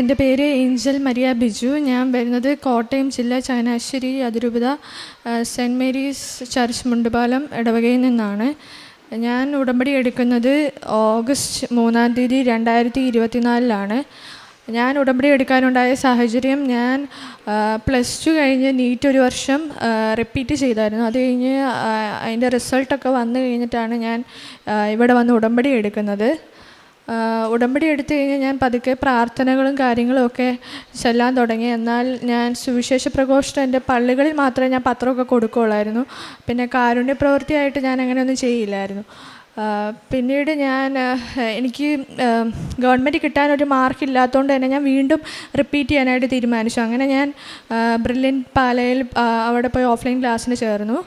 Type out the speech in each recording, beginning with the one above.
എന്റെ പേര് Angel Maria Biju. ഞാൻ വരുന്നത് കോട്ടയം ജില്ല ചങ്ങനാശ്ശേരി അതിരൂപത saint saint Mary's church Mundupalam ഇടവകയിൽ നിന്നാണ്. ഞാൻ ഉടമ്പടി എടുക്കുന്നത് ഓഗസ്റ്റ് മൂന്നാം തീയതി രണ്ടായിരത്തി ഇരുപത്തിനാലിലാണ്. ഞാൻ ഉടമ്പടി എടുക്കാനുണ്ടായ സാഹചര്യം ഞാൻ പ്ലസ് ടു കഴിഞ്ഞ് നീറ്റ് ഒരു വർഷം റിപ്പീറ്റ് ചെയ്തായിരുന്നു. അത് കഴിഞ്ഞ് അതിന്റെ റിസൾട്ടൊക്കെ വന്നു കഴിഞ്ഞിട്ടാണ് ഞാൻ ഇവിടെ വന്ന് ഉടമ്പടി എടുക്കുന്നത്. ഉടമ്പടി എടുത്തു കഴിഞ്ഞാൽ ഞാൻ പതുക്കെ പ്രാർത്ഥനകളും കാര്യങ്ങളും ഒക്കെ ചെല്ലാൻ തുടങ്ങി. എന്നാൽ ഞാൻ സുവിശേഷ പ്രഘോഷണം എന്റെ പള്ളികളിൽ മാത്രമേ ഞാൻ പത്രമൊക്കെ കൊടുക്കുകയുള്ളായിരുന്നു. പിന്നെ കാരുണ്യ പ്രവൃത്തിയായിട്ട് ഞാൻ അങ്ങനെയൊന്നും ചെയ്യില്ലായിരുന്നു. പിന്നീട് ഞാൻ എനിക്ക് ഗവൺമെന്റ് കിട്ടാനൊരു മാർക്ക് ഇല്ലാത്തതുകൊണ്ട് തന്നെ ഞാൻ വീണ്ടും റിപ്പീറ്റ് ചെയ്യാനായിട്ട് തീരുമാനിച്ചു. അങ്ങനെ ഞാൻ ബ്രില്യൻ പാലയിൽ അവിടെ പോയി ഓഫ്ലൈൻ ക്ലാസ്സിന് ചേർന്നു.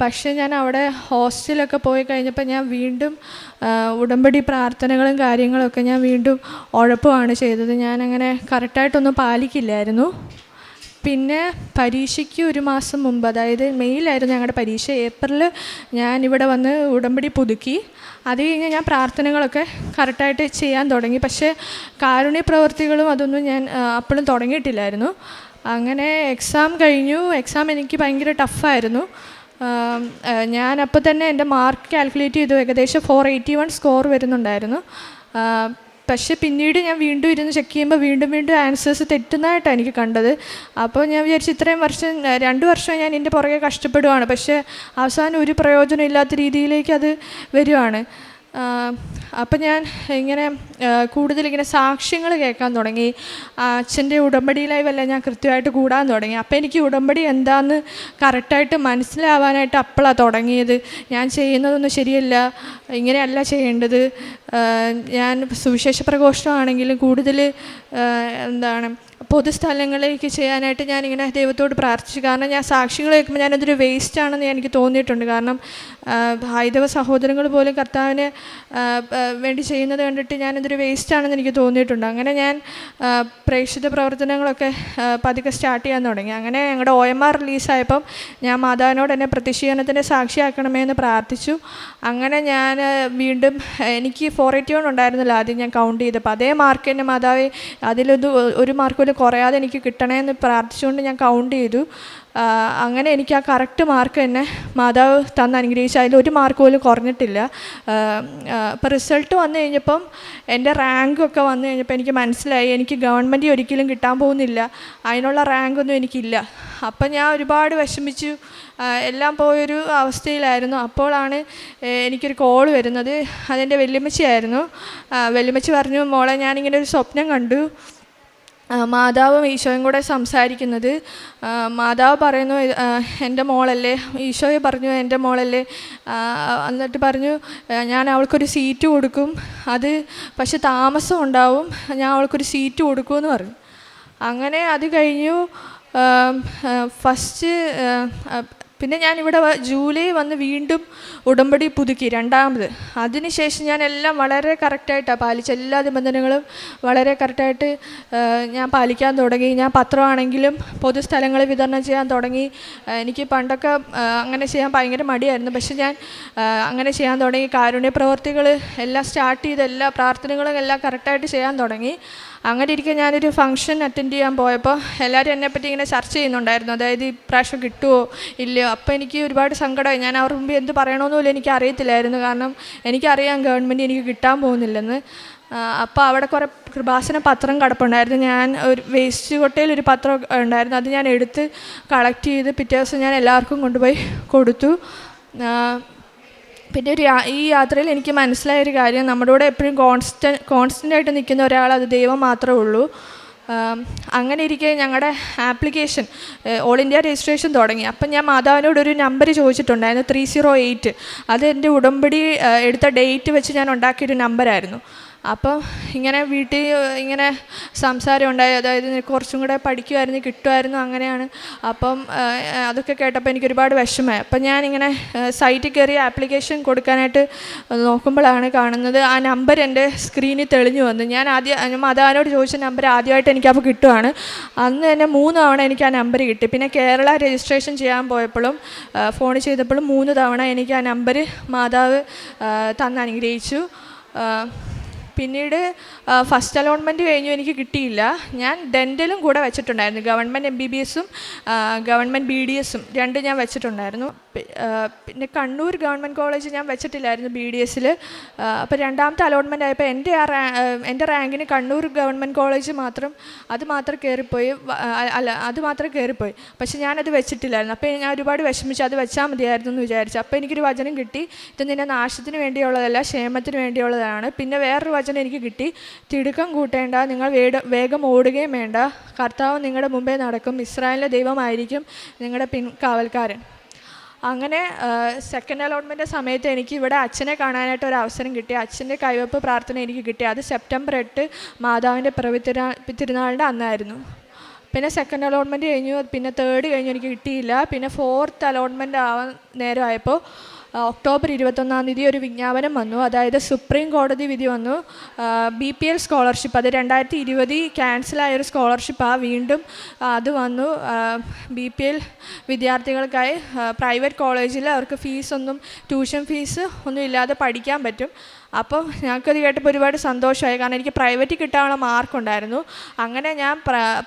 പക്ഷേ ഞാൻ അവിടെ ഹോസ്റ്റലൊക്കെ പോയി കഴിഞ്ഞപ്പോൾ ഞാൻ വീണ്ടും ഉടമ്പടി പ്രാർത്ഥനകളും കാര്യങ്ങളൊക്കെ ഞാൻ വീണ്ടും ഉഴപ്പുമാണ് ചെയ്തത്. ഞാനങ്ങനെ കറക്റ്റായിട്ടൊന്നും പാലിക്കില്ലായിരുന്നു. പിന്നെ പരീക്ഷയ്ക്ക് ഒരു മാസം മുമ്പ് അതായത് മെയ്യിലായിരുന്നു ഞങ്ങളുടെ പരീക്ഷ ഏപ്രിൽ ഞാൻ ഇവിടെ വന്ന് ഉടമ്പടി പുതുക്കി. അത് കഴിഞ്ഞ് ഞാൻ പ്രാർത്ഥനകളൊക്കെ കറക്റ്റായിട്ട് ചെയ്യാൻ തുടങ്ങി. പക്ഷേ കാരുണ്യ പ്രവൃത്തികളും അതൊന്നും ഞാൻ അപ്പോഴും തുടങ്ങിയിട്ടില്ലായിരുന്നു. അങ്ങനെ എക്സാം കഴിഞ്ഞു. എക്സാം എനിക്ക് ഭയങ്കര ടഫായിരുന്നു. ഞാൻ അപ്പോൾ തന്നെ എന്റെ മാർക്ക് കാൽക്കുലേറ്റ് ചെയ്തു. ഏകദേശം ഫോർ എയ്റ്റി വൺ സ്കോർ വരുന്നുണ്ടായിരുന്നു പക്ഷേ പിന്നീട് ഞാൻ വീണ്ടും ഇരുന്ന് ചെക്ക് ചെയ്യുമ്പോൾ വീണ്ടും വീണ്ടും ആൻസേഴ്സ് തെറ്റുന്നതായിട്ടാണ് എനിക്ക് കണ്ടത്. അപ്പോൾ ഞാൻ വിചാരിച്ചു ഇത്രയും വർഷം രണ്ട് വർഷം ഞാൻ എന്റെ പുറകെ കഷ്ടപ്പെടുവാണ്. പക്ഷേ അവസാനം ഒരു പ്രയോജനം ഇല്ലാത്ത രീതിയിലേക്ക് അത് വരുവാണ്. അപ്പം ഞാൻ ഇങ്ങനെ കൂടുതലിങ്ങനെ സാക്ഷ്യങ്ങൾ കേൾക്കാൻ തുടങ്ങി. അച്ഛന്റെ ഉടമ്പടി ലൈവല്ല ഞാൻ കൃത്യമായിട്ട് കൂടാൻ തുടങ്ങി. അപ്പോൾ എനിക്ക് ഉടമ്പടി എന്താന്ന് കറക്റ്റായിട്ട് മനസ്സിലാവാനായിട്ട് അപ്പോഴാണ് തുടങ്ങിയത്. ഞാൻ ചെയ്യുന്നതൊന്നും ശരിയല്ല. ഇങ്ങനെയല്ല ചെയ്യേണ്ടത്. ഞാൻ സുവിശേഷ പ്രഘോഷണമാണെങ്കിലും കൂടുതൽ എന്താണ് പൊതുസ്ഥലങ്ങളിലേക്ക് ചെയ്യാനായിട്ട് ഞാനിങ്ങനെ ദൈവത്തോട് പ്രാർത്ഥിച്ചു. കാരണം ഞാൻ സാക്ഷികൾ കേൾക്കുമ്പോൾ ഞാനതൊരു വേസ്റ്റ് ആണെന്ന് എനിക്ക് തോന്നിയിട്ടുണ്ട്. കാരണം ഹൈന്ദവ സഹോദരങ്ങൾ പോലും കർത്താവിന് വേണ്ടി ചെയ്യുന്നത് കണ്ടിട്ട് ഞാനതൊരു വേസ്റ്റ് ആണെന്ന് എനിക്ക് തോന്നിയിട്ടുണ്ട്. അങ്ങനെ ഞാൻ പ്രേക്ഷിത പ്രവർത്തനങ്ങളൊക്കെ പതുക്കെ സ്റ്റാർട്ട് ചെയ്യാൻ തുടങ്ങി. അങ്ങനെ ഞങ്ങളുടെ ഒ എം ആർ റിലീസായപ്പം ഞാൻ മാതാവിനോട് എന്നെ പ്രത്യക്ഷീകരണത്തിന്റെ സാക്ഷിയാക്കണമേ എന്ന് പ്രാർത്ഥിച്ചു. അങ്ങനെ ഞാൻ വീണ്ടും എനിക്ക് ഫോർ എയ്റ്റി വൺ ഉണ്ടായിരുന്നില്ല ആദ്യം ഞാൻ കൗണ്ട് ചെയ്തപ്പോൾ. അതേ മാർക്ക് എന്റെ മാതാവ് അതിലൊരു ഒരു മാർക്ക് കുറയാതെ എനിക്ക് കിട്ടണേ എന്ന് പ്രാർത്ഥിച്ചുകൊണ്ട് ഞാൻ കൗണ്ട് ചെയ്തു. അങ്ങനെ എനിക്ക് ആ കറക്റ്റ് മാർക്ക് തന്നെ മാതാവ് തന്ന് അനുഗ്രഹിച്ചു. അതിൽ ഒരു മാർക്ക് പോലും കുറഞ്ഞിട്ടില്ല. അപ്പോൾ റിസൾട്ട് വന്നു കഴിഞ്ഞപ്പം എന്റെ റാങ്കൊക്കെ വന്നു കഴിഞ്ഞപ്പോൾ എനിക്ക് മനസ്സിലായി. എനിക്ക് ഗവൺമെന്റ് ഒരിക്കലും കിട്ടാൻ പോകുന്നില്ല. അതിനുള്ള റാങ്കൊന്നും എനിക്കില്ല. അപ്പം ഞാൻ ഒരുപാട് വിഷമിച്ചു. എല്ലാം പോയൊരു അവസ്ഥയിലായിരുന്നു. അപ്പോഴാണ് എനിക്കൊരു കോൾ വരുന്നത്. അതെന്റെ വെല്ലുമച്ചിയായിരുന്നു വെല്ലുമച്ചി പറഞ്ഞു മോളെ ഞാനിങ്ങനെ ഒരു സ്വപ്നം കണ്ടു. മാതാവും ഈശോയും കൂടെ സംസാരിക്കുന്നത്. മാതാവ് പറയുന്നു എന്റെ മോളല്ലേ ഈശോയെ പറഞ്ഞു എന്റെ മോളല്ലേ. എന്നിട്ട് പറഞ്ഞു ഞാൻ അവൾക്കൊരു സീറ്റ് കൊടുക്കും. അത് പക്ഷെ താമസം ഉണ്ടാവും. ഞാൻ അവൾക്കൊരു സീറ്റ് കൊടുക്കുമെന്ന് പറഞ്ഞു. അങ്ങനെ അത് കഴിഞ്ഞു. ഫസ്റ്റ് പിന്നെ ഞാൻ ഇവിടെ ജൂലൈ വന്ന് വീണ്ടും ഉടമ്പടി പുതുക്കി രണ്ടാമത്. അതിനുശേഷം ഞാൻ എല്ലാം വളരെ കറക്റ്റായിട്ടാണ് പാലിച്ച എല്ലാ നിബന്ധനകളും വളരെ കറക്റ്റായിട്ട് ഞാൻ പാലിക്കാൻ തുടങ്ങി. ഞാൻ പത്രമാണെങ്കിലും പൊതുസ്ഥലങ്ങളിൽ വിതരണം ചെയ്യാൻ തുടങ്ങി. എനിക്ക് പണ്ടൊക്കെ അങ്ങനെ ചെയ്യാൻ ഭയങ്കര മടിയായിരുന്നു. പക്ഷെ ഞാൻ അങ്ങനെ ചെയ്യാൻ തുടങ്ങി. കാരുണ്യ പ്രവർത്തികൾ എല്ലാം സ്റ്റാർട്ട് ചെയ്ത് എല്ലാ പ്രാർത്ഥനകളും എല്ലാം കറക്റ്റായിട്ട് ചെയ്യാൻ തുടങ്ങി. അങ്ങനെ ഇരിക്കെ ഞാനൊരു ഫംഗ്ഷൻ അറ്റൻഡ് ചെയ്യാൻ പോയപ്പോൾ എല്ലാവരും എന്നെപ്പറ്റി ഇങ്ങനെ ചർച്ച ചെയ്യുന്നുണ്ടായിരുന്നു. അതായത് ഈ പ്രാവശ്യം കിട്ടുമോ ഇല്ലയോ? അപ്പോൾ എനിക്ക് ഒരുപാട് സങ്കടമായി. ഞാൻ അവർ മുമ്പ് എന്ത് പറയണമെന്ന് പോലും എനിക്ക് അറിയത്തില്ലായിരുന്നു. കാരണം എനിക്കറിയാം ഗവൺമെന്റ് എനിക്ക് കിട്ടാൻ പോകുന്നില്ലെന്ന്. അപ്പോൾ അവിടെ കുറേ കൃപാസന പത്രം കിടപ്പുണ്ടായിരുന്നു. ഞാൻ ഒരു വേസ്റ്റ് കൊട്ടയിൽ ഒരു പത്രം ഉണ്ടായിരുന്നു. അത് ഞാൻ എടുത്ത് കളക്ട് ചെയ്ത് പിറ്റേ ദിവസം ഞാൻ എല്ലാവർക്കും കൊണ്ടുപോയി കൊടുത്തു. പിന്നെ ഒരു ഈ യാത്രയിൽ എനിക്ക് മനസ്സിലായ ഒരു കാര്യം. നമ്മുടെ കൂടെ എപ്പോഴും കോൺസ്റ്റൻ കോൺസ്റ്റന്റ് ആയിട്ട് നിൽക്കുന്ന ഒരാൾ അത് ദൈവം മാത്രമേ ഉള്ളൂ. അങ്ങനെ ഇരിക്കെ ഞങ്ങളുടെ ആപ്ലിക്കേഷൻ ഓൾ ഇന്ത്യ രജിസ്ട്രേഷൻ തുടങ്ങി. അപ്പം ഞാൻ മാതാവിനോട് ഒരു നമ്പർ ചോദിച്ചിട്ടുണ്ടായിരുന്നു ത്രീ സീറോ എയ്റ്റ് അത് എന്റെ ഉടമ്പടി എടുത്ത ഡേറ്റ് വെച്ച് ഞാൻ ഉണ്ടാക്കിയൊരു നമ്പറായിരുന്നു അപ്പം ഇങ്ങനെ വീട്ടിൽ ഇങ്ങനെ സംസാരം ഉണ്ടായി. അതായത് കുറച്ചും കൂടെ പഠിക്കുമായിരുന്നു കിട്ടുമായിരുന്നു അങ്ങനെയാണ്. അപ്പം അതൊക്കെ കേട്ടപ്പോൾ എനിക്ക് ഒരുപാട് വിഷമമായി. അപ്പം ഞാനിങ്ങനെ സൈറ്റിൽ കയറി ആപ്ലിക്കേഷൻ കൊടുക്കാനായിട്ട് നോക്കുമ്പോഴാണ് കാണുന്നത് ആ നമ്പർ എന്റെ സ്ക്രീനിൽ തെളിഞ്ഞു വന്നു. ഞാൻ ആദ്യം മതാനോട് ചോദിച്ച നമ്പർ ആദ്യമായിട്ട് എനിക്കപ്പോൾ കിട്ടുവാണ്. അന്ന് തന്നെ മൂന്ന് തവണ എനിക്ക് ആ നമ്പർ കിട്ടി. പിന്നെ കേരള രജിസ്ട്രേഷൻ ചെയ്യാൻ പോയപ്പോഴും ഫോൺ ചെയ്തപ്പോഴും മൂന്ന് തവണ എനിക്ക് ആ നമ്പർ മാതാവ് തന്നനുഗ്രഹിച്ചു പിന്നീട് ഫസ്റ്റ് അലോട്ട്മെന്റ് കഴിഞ്ഞു എനിക്ക് കിട്ടിയില്ല. ഞാൻ ഡെന്റലും കൂടെ വെച്ചിട്ടുണ്ടായിരുന്നു. ഗവൺമെന്റ് എം ബി ബി എസും ഗവൺമെന്റ് ബി ഡി എസും രണ്ടും ഞാൻ വെച്ചിട്ടുണ്ടായിരുന്നു. പിന്നെ കണ്ണൂർ ഗവൺമെന്റ് കോളേജ് ഞാൻ വെച്ചിട്ടില്ലായിരുന്നു ബി ഡി എസിൽ അപ്പോൾ രണ്ടാമത്തെ അലോട്ട്മെന്റ് ആയപ്പോൾ എന്റെ ആ റാ എന്റെ റാങ്കിന് കണ്ണൂർ ഗവൺമെന്റ് കോളേജ് മാത്രം അത് മാത്രം കയറിപ്പോയി അല്ല അത് മാത്രം കയറിപ്പോയി പക്ഷെ ഞാനത് വെച്ചിട്ടില്ലായിരുന്നു. അപ്പോൾ ഞാൻ ഒരുപാട് വിഷമിച്ചു അത് വെച്ചാൽ മതിയായിരുന്നു എന്ന് വിചാരിച്ചു. അപ്പോൾ എനിക്കൊരു വചനം കിട്ടി. ഇത് നിന്നെ നാശത്തിന് വേണ്ടിയുള്ളതല്ല ക്ഷേമത്തിന് വേണ്ടിയുള്ളതാണ്. പിന്നെ വേറൊരു വചനം എനിക്ക് കിട്ടി. തിടുക്കം കൂട്ടേണ്ട നിങ്ങൾ വേട വേഗം ഓടുകയും വേണ്ട. കർത്താവ് നിങ്ങളുടെ മുമ്പേ നടക്കും. ഇസ്രായേലിന്റെ ദൈവമായിരിക്കും നിങ്ങളുടെ പിൻ കാവൽക്കാരൻ. അങ്ങനെ സെക്കൻഡ് അലോട്ട്മെന്റ് സമയത്ത് എനിക്ക് ഇവിടെ അച്ഛനെ കാണാനായിട്ട് ഒരു അവസരം കിട്ടി. അച്ഛന്റെ കൈവപ്പ് പ്രാർത്ഥന എനിക്ക് കിട്ടി. അത് സെപ്റ്റംബർ എട്ട് മാതാവിന്റെ പിറവി തിരുനാ തിരുനാളിന്റെ അന്നായിരുന്നു. പിന്നെ സെക്കൻഡ് അലോട്ട്മെന്റ് കഴിഞ്ഞു. പിന്നെ തേർഡ് കഴിഞ്ഞു എനിക്ക് കിട്ടിയില്ല. പിന്നെ ഫോർത്ത് അലോട്ട്മെന്റ് ആവാൻ നേരമായപ്പോൾ ഒക്ടോബർ ഇരുപത്തൊന്നാം തീയതി ഒരു വിജ്ഞാപനം വന്നു. അതായത് സുപ്രീം കോടതി വിധി വന്നു. ബി പി എൽ സ്കോളർഷിപ്പ് അത് രണ്ടായിരത്തി ഇരുപതിൽ ക്യാൻസലായ ഒരു സ്കോളർഷിപ്പാണ് വീണ്ടും അത് വന്നു. ബി പി എൽ വിദ്യാർത്ഥികൾക്കായി പ്രൈവറ്റ് കോളേജിൽ അവർക്ക് ഫീസൊന്നും ട്യൂഷൻ ഫീസ് ഒന്നും ഇല്ലാതെ പഠിക്കാൻ പറ്റും. അപ്പോൾ ഞങ്ങൾക്കത് കേട്ടപ്പോൾ ഒരുപാട് സന്തോഷമായി. കാരണം എനിക്ക് പ്രൈവറ്റ് കിട്ടാനുള്ള മാർക്കുണ്ടായിരുന്നു. അങ്ങനെ ഞാൻ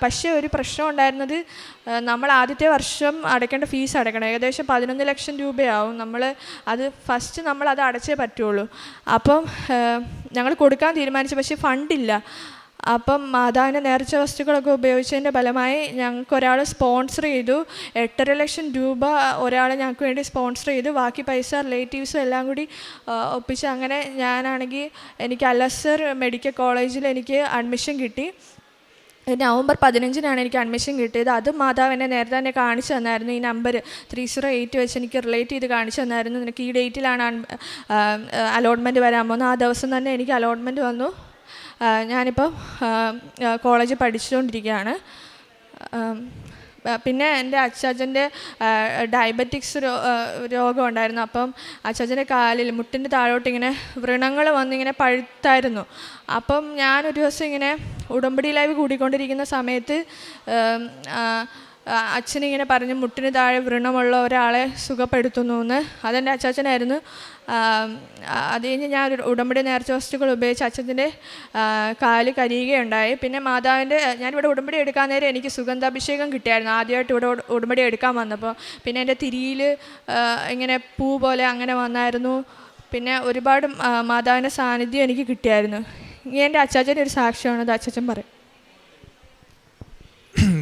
പക്ഷേ ഒരു പ്രശ്നം ഉണ്ടായിരുന്നത് നമ്മൾ ആദ്യത്തെ വർഷം അടയ്ക്കേണ്ട ഫീസ് അടയ്ക്കണം. ഏകദേശം പതിനൊന്ന് ലക്ഷം രൂപയാവും. നമ്മൾ അത് ഫസ്റ്റ് നമ്മൾ അത് അടച്ചേ പറ്റുള്ളൂ. അപ്പം ഞങ്ങൾ കൊടുക്കാൻ തീരുമാനിച്ചു. പക്ഷേ ഫണ്ടില്ല. അപ്പം മാതാവിന്റെ നേർച്ച വസ്തുക്കളൊക്കെ ഉപയോഗിച്ചതിന്റെ ഫലമായി ഞങ്ങൾക്ക് ഒരാൾ സ്പോൺസർ ചെയ്തു. എട്ടര ലക്ഷം രൂപ ഒരാൾ ഞങ്ങൾക്ക് വേണ്ടി സ്പോൺസർ ചെയ്തു. ബാക്കി പൈസ റിലേറ്റീവ്സും എല്ലാം കൂടി ഒപ്പിച്ച് അങ്ങനെ ഞാനാണെങ്കിൽ എനിക്ക് അലസർ മെഡിക്കൽ കോളേജിൽ എനിക്ക് അഡ്മിഷൻ കിട്ടി. നവംബർ പതിനഞ്ചിനാണ് എനിക്ക് അഡ്മിഷൻ കിട്ടിയത്. അത് മാതാവ് എന്നെ നേരത്തെ തന്നെ കാണിച്ചു തന്നായിരുന്നു. ഈ നമ്പർ ത്രീ സീറോ എയ്റ്റ് വെച്ച് എനിക്ക് റിലേറ്റ് ചെയ്ത് കാണിച്ചു തന്നായിരുന്നു. നിനക്ക് ഈ ഡേറ്റിലാണ് അലോട്ട്മെന്റ് വരാൻ പോകുന്നത്. ആ ദിവസം തന്നെ എനിക്ക് അലോട്ട്മെന്റ് വന്നു. ആ, ഞാനിപ്പോൾ കോളേജിൽ പഠിച്ചുകൊണ്ടിരിക്കുകയാണ്. പിന്നെ എന്റെ അച്ചാച്ചന്റെ ഡയബറ്റിക്സ് രോഗം ഉണ്ടായിരുന്നു. അപ്പം അച്ചാച്ചന്റെ കാലിൽ മുട്ടിന്റെ താഴോട്ട് ഇങ്ങനെ വ്രണങ്ങൾ വന്നിങ്ങനെ പഴുത്തായിരുന്നു. അപ്പം ഞാനൊരു ദിവസം ഇങ്ങനെ ഉടമ്പടി ലൈവ് കൂടിക്കൊണ്ടിരിക്കുന്ന സമയത്ത് അച്ഛനിങ്ങനെ പറഞ്ഞു മുട്ടിന് താഴെ വ്രണമുള്ള ഒരാളെ സുഖപ്പെടുത്തുന്നു എന്ന്. അതെന്റെ അച്ചാച്ചനായിരുന്നു. അത് കഴിഞ്ഞ് ഞാൻ ഉടമ്പടി നേർച്ച വസ്തുക്കൾ ഉപയോഗിച്ച് അച്ഛന്റെ കാൽ കരിയുകയുണ്ടായി. പിന്നെ മാതാവിന്റെ ഞാനിവിടെ ഉടമ്പടി എടുക്കാൻ നേരം എനിക്ക് സുഗന്ധാഭിഷേകം കിട്ടിയായിരുന്നു. ആദ്യമായിട്ട് ഇവിടെ ഉട- ഉടമ്പടി എടുക്കാൻ വന്നപ്പോൾ. പിന്നെ എന്റെ തിരിയിൽ ഇങ്ങനെ പൂ പോലെ അങ്ങനെ വന്നായിരുന്നു. പിന്നെ ഒരുപാട് മാതാവിന്റെ സാന്നിധ്യം എനിക്ക് കിട്ടിയായിരുന്നു. ഇനി എന്റെ അച്ചാച്ചന്റെ ഒരു സാക്ഷ്യമാണ് അത് അച്ചാച്ചൻ പറയും.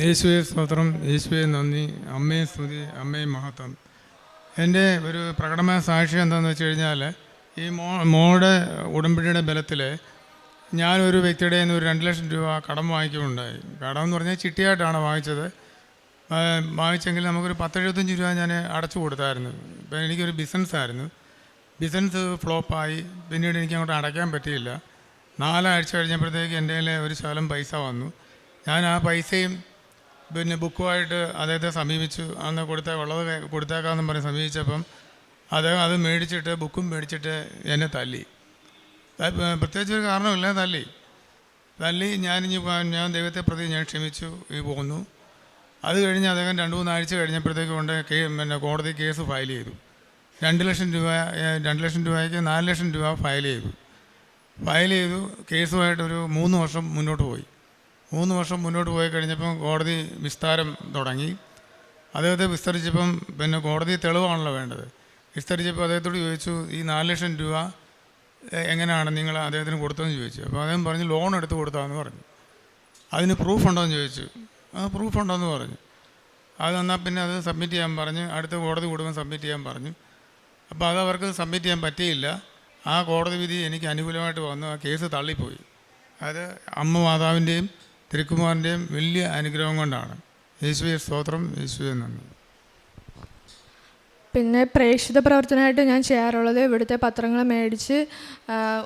യേശുവെ സ്തോത്രം യേശുവെ നന്ദി അമ്മയെ സ്തുതി അമ്മയെ മഹത്വം. എന്റെ ഒരു പ്രകടമായ സാക്ഷ്യം എന്താണെന്ന് വെച്ച് കഴിഞ്ഞാൽ ഈ മോ മോളുടെ ഉടമ്പടിയുടെ ബലത്തിൽ ഞാനൊരു വ്യക്തിയുടെ നിന്ന് ഒരു രണ്ട് ലക്ഷം രൂപ കടം വാങ്ങിക്കുകയുണ്ടായി. കടം എന്ന് പറഞ്ഞാൽ ചിട്ടിയായിട്ടാണ് വാങ്ങിച്ചത്. വാങ്ങിച്ചെങ്കിൽ നമുക്കൊരു പത്തെഴുപത്തഞ്ച് രൂപ ഞാൻ അടച്ചു കൊടുത്തായിരുന്നു. ഇപ്പം എനിക്കൊരു ബിസിനസ്സായിരുന്നു ബിസിനസ് ഫ്ലോപ്പായി പിന്നീട് എനിക്ക് അങ്ങോട്ട് അടയ്ക്കാൻ പറ്റിയില്ല. നാലാഴ്ച കഴിഞ്ഞപ്പോഴത്തേക്ക് എന്റെ ഒരു ശകലം പൈസ വന്നു. ഞാൻ ആ പൈസയും പിന്നെ ബുക്കുമായിട്ട് അദ്ദേഹത്തെ സമീപിച്ചു. അന്ന് കൊടുത്ത ഉള്ളത് കൊടുത്തേക്കാന്ന് പറഞ്ഞ് സമീപിച്ചപ്പം അദ്ദേഹം അത് മേടിച്ചിട്ട് ബുക്കും മേടിച്ചിട്ട് എന്നെ തല്ലി. പ്രത്യേകിച്ച് ഒരു കാരണമില്ല തല്ലി. തല്ലി ഞാനിഞ്ഞ് ഞാൻ ദൈവത്തെ പ്രതി ഞാൻ ക്ഷമിച്ചു ഈ പോന്നു. അത് കഴിഞ്ഞ് അദ്ദേഹം രണ്ട് മൂന്നാഴ്ച കഴിഞ്ഞപ്പോഴത്തേക്ക് കൊണ്ട് കേ പിന്നെ കോടതി കേസ് ഫയൽ ചെയ്തു. രണ്ട് ലക്ഷം രൂപ രണ്ട് ലക്ഷം രൂപയ്ക്ക് നാല് ലക്ഷം രൂപ ഫയൽ ചെയ്തു. ഫയൽ ചെയ്തു കേസുമായിട്ട് ഒരു മൂന്ന് വർഷം മുന്നോട്ട് പോയി. മൂന്ന് വർഷം മുന്നോട്ട് പോയി കഴിഞ്ഞപ്പം കോടതി വിസ്താരം തുടങ്ങി. അദ്ദേഹത്തെ വിസ്തരിച്ചപ്പം പിന്നെ കോടതി തെളിവാണല്ലോ വേണ്ടത്. വിസ്തരിച്ചപ്പോൾ അദ്ദേഹത്തോട് ചോദിച്ചു ഈ നാല് ലക്ഷം രൂപ എങ്ങനെയാണ് നിങ്ങൾ അദ്ദേഹത്തിന് കൊടുത്തതെന്ന് ചോദിച്ചു. അപ്പോൾ അദ്ദേഹം പറഞ്ഞു ലോൺ എടുത്ത് കൊടുത്താന്ന് പറഞ്ഞു. അതിന് പ്രൂഫ് ഉണ്ടോ എന്ന് ചോദിച്ചു. ആ പ്രൂഫ് ഉണ്ടോയെന്ന് പറഞ്ഞു. അത് എന്നാൽ പിന്നെ അത് സബ്മിറ്റ് ചെയ്യാൻ പറഞ്ഞു. അടുത്ത കോടതി കൂടുമ്പോൾ സബ്മിറ്റ് ചെയ്യാൻ പറഞ്ഞു. അപ്പോൾ അത് അവർക്ക് സബ്മിറ്റ് ചെയ്യാൻ പറ്റിയില്ല. ആ കോടതി വിധി എനിക്ക് അനുകൂലമായിട്ട് വന്നു. ആ കേസ് തള്ളിപ്പോയി. അത് അമ്മ മാതാവിന്റെയും തിരുക്കുമാറിന്റെയും വലിയ അനുഗ്രഹം കൊണ്ടാണ്. യേശുവിന്റെ സ്തോത്രം യേശുവെ നന്ദി. പിന്നെ പ്രേക്ഷിത പ്രവർത്തനമായിട്ട് ഞാൻ ചെയ്യാറുള്ളത് ഇവിടുത്തെ പത്രങ്ങൾ മേടിച്ച്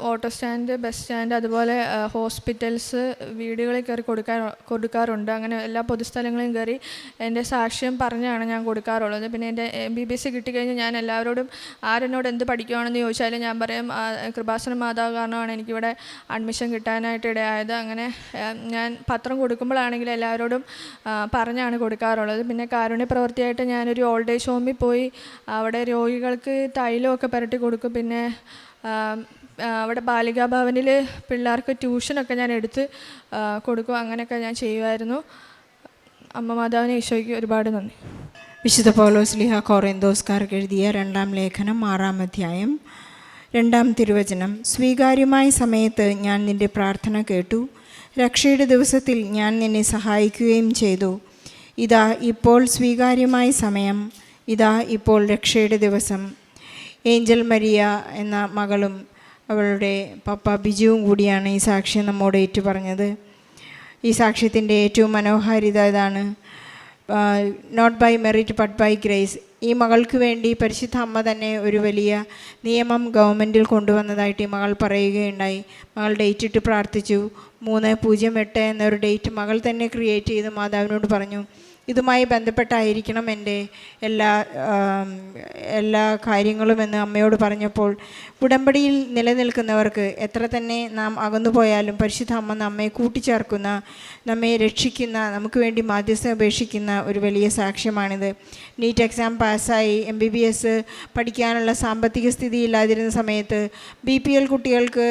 ഓട്ടോ സ്റ്റാൻഡ് ബസ് സ്റ്റാൻഡ് അതുപോലെ ഹോസ്പിറ്റൽസ് വീടുകളിൽ കയറി കൊടുക്കാൻ കൊടുക്കാറുണ്ട്. അങ്ങനെ എല്ലാ പൊതുസ്ഥലങ്ങളിലും കയറി എന്റെ സാക്ഷ്യം പറഞ്ഞാണ് ഞാൻ കൊടുക്കാറുള്ളത്. പിന്നെ എന്റെ എം ബി ബി എസ് കിട്ടിക്കഴിഞ്ഞാൽ ഞാൻ എല്ലാവരോടും ആരെന്നോട് എന്ത് പഠിക്കുവാണെന്ന് ചോദിച്ചാലും ഞാൻ പറയും കൃപാസന മാതാവ് കാരണമാണ് എനിക്കിവിടെ അഡ്മിഷൻ കിട്ടാനായിട്ട് ഇടയായത്. അങ്ങനെ ഞാൻ പത്രം കൊടുക്കുമ്പോഴാണെങ്കിൽ എല്ലാവരോടും പറഞ്ഞാണ് കൊടുക്കാറുള്ളത്. പിന്നെ കാരുണ്യ പ്രവൃത്തിയായിട്ട് ഞാനൊരു ഓൾഡ് ഏജ് ഹോമിൽ പോയി അവിടെ രോഗികൾക്ക് തൈലമൊക്കെ പുരട്ടി കൊടുക്കും. പിന്നെ അവിടെ ബാലികാ ഭവനിൽ പിള്ളേർക്ക് ട്യൂഷനൊക്കെ ഞാൻ എടുത്ത് കൊടുക്കും. അങ്ങനെയൊക്കെ ഞാൻ ചെയ്യുമായിരുന്നു. അമ്മ മാതാവിനെ ഈശോയ്ക്ക് ഒരുപാട് നന്ദി. വിശുദ്ധ പൗലോസ് ലിഹ കോറിന്തോസ്കാർക്ക് എഴുതിയ രണ്ടാം ലേഖനം ആറാം അധ്യായം രണ്ടാം തിരുവചനം. സ്വീകാര്യമായ സമയത്ത് ഞാൻ നിന്റെ പ്രാർത്ഥന കേട്ടു. രക്ഷയുടെ ദിവസത്തിൽ ഞാൻ നിന്നെ സഹായിക്കുകയും ചെയ്തു. ഇതാ ഇപ്പോൾ സ്വീകാര്യമായ സമയം. ഇതാ ഇപ്പോൾ രക്ഷയുടെ ദിവസം. ഏഞ്ചൽ മരിയ എന്ന മകളും അവളുടെ പപ്പ ബിജുവും കൂടിയാണ് ഈ സാക്ഷ്യം നമ്മോട് ഏറ്റു പറഞ്ഞത് ഈ സാക്ഷ്യത്തിന്റെ ഏറ്റവും മനോഹാരിത ഇതാണ്. Not by merit but by grace ഈ മകൾക്ക് വേണ്ടി പരിശുദ്ധ അമ്മ തന്നെ ഒരു വലിയ നിയമം ഗവൺമെന്റിൽ കൊണ്ടുവന്നതായിട്ട് ഈ മകൾ പറയുകയുണ്ടായി. മകൾ ഡേറ്റ് ഇട്ട് പ്രാർത്ഥിച്ചു. മൂന്ന് പൂജ്യം എട്ട് എന്നൊരു ഡേറ്റ് മകൾ തന്നെ ക്രിയേറ്റ് ചെയ്ത് മാതാവിനോട് പറഞ്ഞു. ഇതുമായി ബന്ധപ്പെട്ടായിരിക്കണം എന്റെ എല്ലാ എല്ലാ കാര്യങ്ങളും എന്ന് അമ്മയോട് പറഞ്ഞപ്പോൾ ഉടമ്പടിയിൽ നിലനിൽക്കുന്നവർക്ക് എത്ര തന്നെ നാം അകന്നുപോയാലും പരിശുദ്ധ അമ്മ നമ്മെ കൂട്ടിച്ചേർക്കുന്ന നമ്മെ രക്ഷിക്കുന്ന നമുക്ക് വേണ്ടി മാധ്യസ്ഥ അപേക്ഷിക്കുന്ന ഒരു വലിയ സാക്ഷ്യമാണിത്. നീറ്റ് എക്സാം പാസ്സായി എം ബി ബി എസ് പഠിക്കാനുള്ള സാമ്പത്തിക സ്ഥിതി ഇല്ലാതിരുന്ന സമയത്ത് ബി പി എൽ കുട്ടികൾക്ക്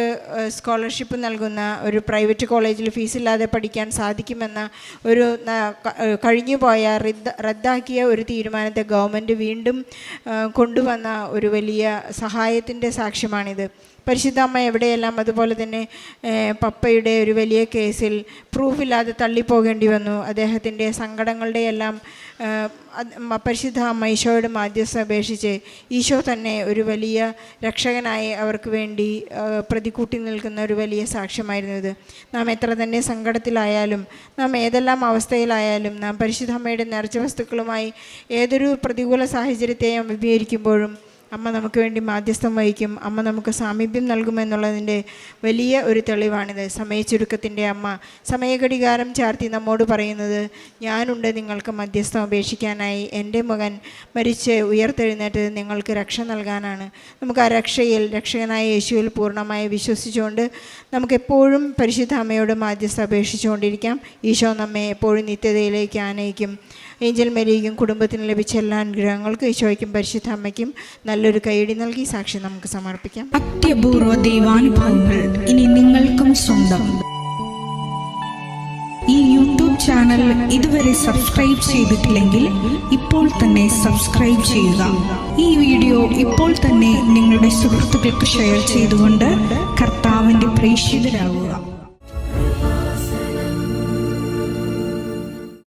സ്കോളർഷിപ്പ് നൽകുന്ന ഒരു പ്രൈവറ്റ് കോളേജിൽ ഫീസില്ലാതെ പഠിക്കാൻ സാധിക്കുമെന്ന ഒരു ന- ക- ഏഹ് കഴിഞ്ഞുപോയ റദ്ദ റദ്ദാക്കിയ ഒരു തീരുമാനത്തെ ഗവൺമെന്റ് വീണ്ടും കൊണ്ടുവന്ന ഒരു വലിയ സഹായത്തിന്റെ സാക്ഷ്യമാണിത്. പരിശുദ്ധ അമ്മ എവിടെയെല്ലാം അതുപോലെ തന്നെ പപ്പയുടെ ഒരു വലിയ കേസിൽ പ്രൂഫില്ലാതെ തള്ളിപ്പോകേണ്ടി വന്നു. അദ്ദേഹത്തിന്റെ സങ്കടങ്ങളുടെ എല്ലാം പരിശുദ്ധ അമ്മ ഈശോയുടെ മാധ്യസ്ഥ അപേക്ഷിച്ച് ഈശോ തന്നെ ഒരു വലിയ രക്ഷകനായി അവർക്ക് വേണ്ടി പ്രതികൂട്ടി നിൽക്കുന്ന ഒരു വലിയ സാക്ഷ്യമായിരുന്നു ഇത്. നാം എത്ര തന്നെ സങ്കടത്തിലായാലും നാം ഏതെല്ലാം അവസ്ഥയിലായാലും നാം പരിശുദ്ധ അമ്മയുടെ നിറച്ച വസ്തുക്കളുമായി ഏതൊരു പ്രതികൂല സാഹചര്യത്തെയും അഭിമുഖീകരിക്കുമ്പോഴും അമ്മ നമുക്ക് വേണ്ടി മാധ്യസ്ഥം വഹിക്കും. അമ്മ നമുക്ക് സാമീപ്യം നൽകുമെന്നുള്ളതിന്റെ വലിയ ഒരു തെളിവാണിത്. സമയച്ചുരുക്കത്തിന്റെ അമ്മ സമയഘടികാരം ചാർത്തി നമ്മോട് പറയുന്നത് ഞാനുണ്ട് നിങ്ങൾക്ക് മധ്യസ്ഥം അപേക്ഷിക്കാനായി. എന്റെ മകൻ മരിച്ച് ഉയർത്തെഴുന്നേറ്റ് നിങ്ങൾക്ക് രക്ഷ നൽകാനാണ്. നമുക്ക് ആ രക്ഷയിൽ രക്ഷകനായ യേശുവിൽ പൂർണമായി വിശ്വസിച്ചുകൊണ്ട് നമുക്കെപ്പോഴും പരിശുദ്ധ അമ്മയോട് മാധ്യസ്ഥ അപേക്ഷിച്ചുകൊണ്ടിരിക്കാം. ഈശോ നമ്മെ എപ്പോഴും നിത്യതയിലേക്ക് ആനയിക്കും. ഏഞ്ചൽ മേരിക്കും കുടുംബത്തിന് ലഭിച്ച എല്ലാ അനുഗ്രഹങ്ങൾക്കും ഈശോയ്ക്കും പരിശുദ്ധ അമ്മയ്ക്കും നല്ലൊരു കൈയടി നൽകി സാക്ഷി നമുക്ക് സമർപ്പിക്കാം. അത്യപൂർവ ദൈവാനുഭവങ്ങൾ ഇനി നിങ്ങൾക്കും സ്വന്തം. ഈ യൂട്യൂബ് ചാനൽ ഇതുവരെ സബ്സ്ക്രൈബ് ചെയ്തിട്ടില്ലെങ്കിൽ ഇപ്പോൾ തന്നെ സബ്സ്ക്രൈബ് ചെയ്യുക. ഈ വീഡിയോ ഇപ്പോൾ തന്നെ നിങ്ങളുടെ സുഹൃത്തുക്കൾക്ക് ഷെയർ ചെയ്തുകൊണ്ട് കർത്താവിന്റെ പ്രേക്ഷിതരാകുക.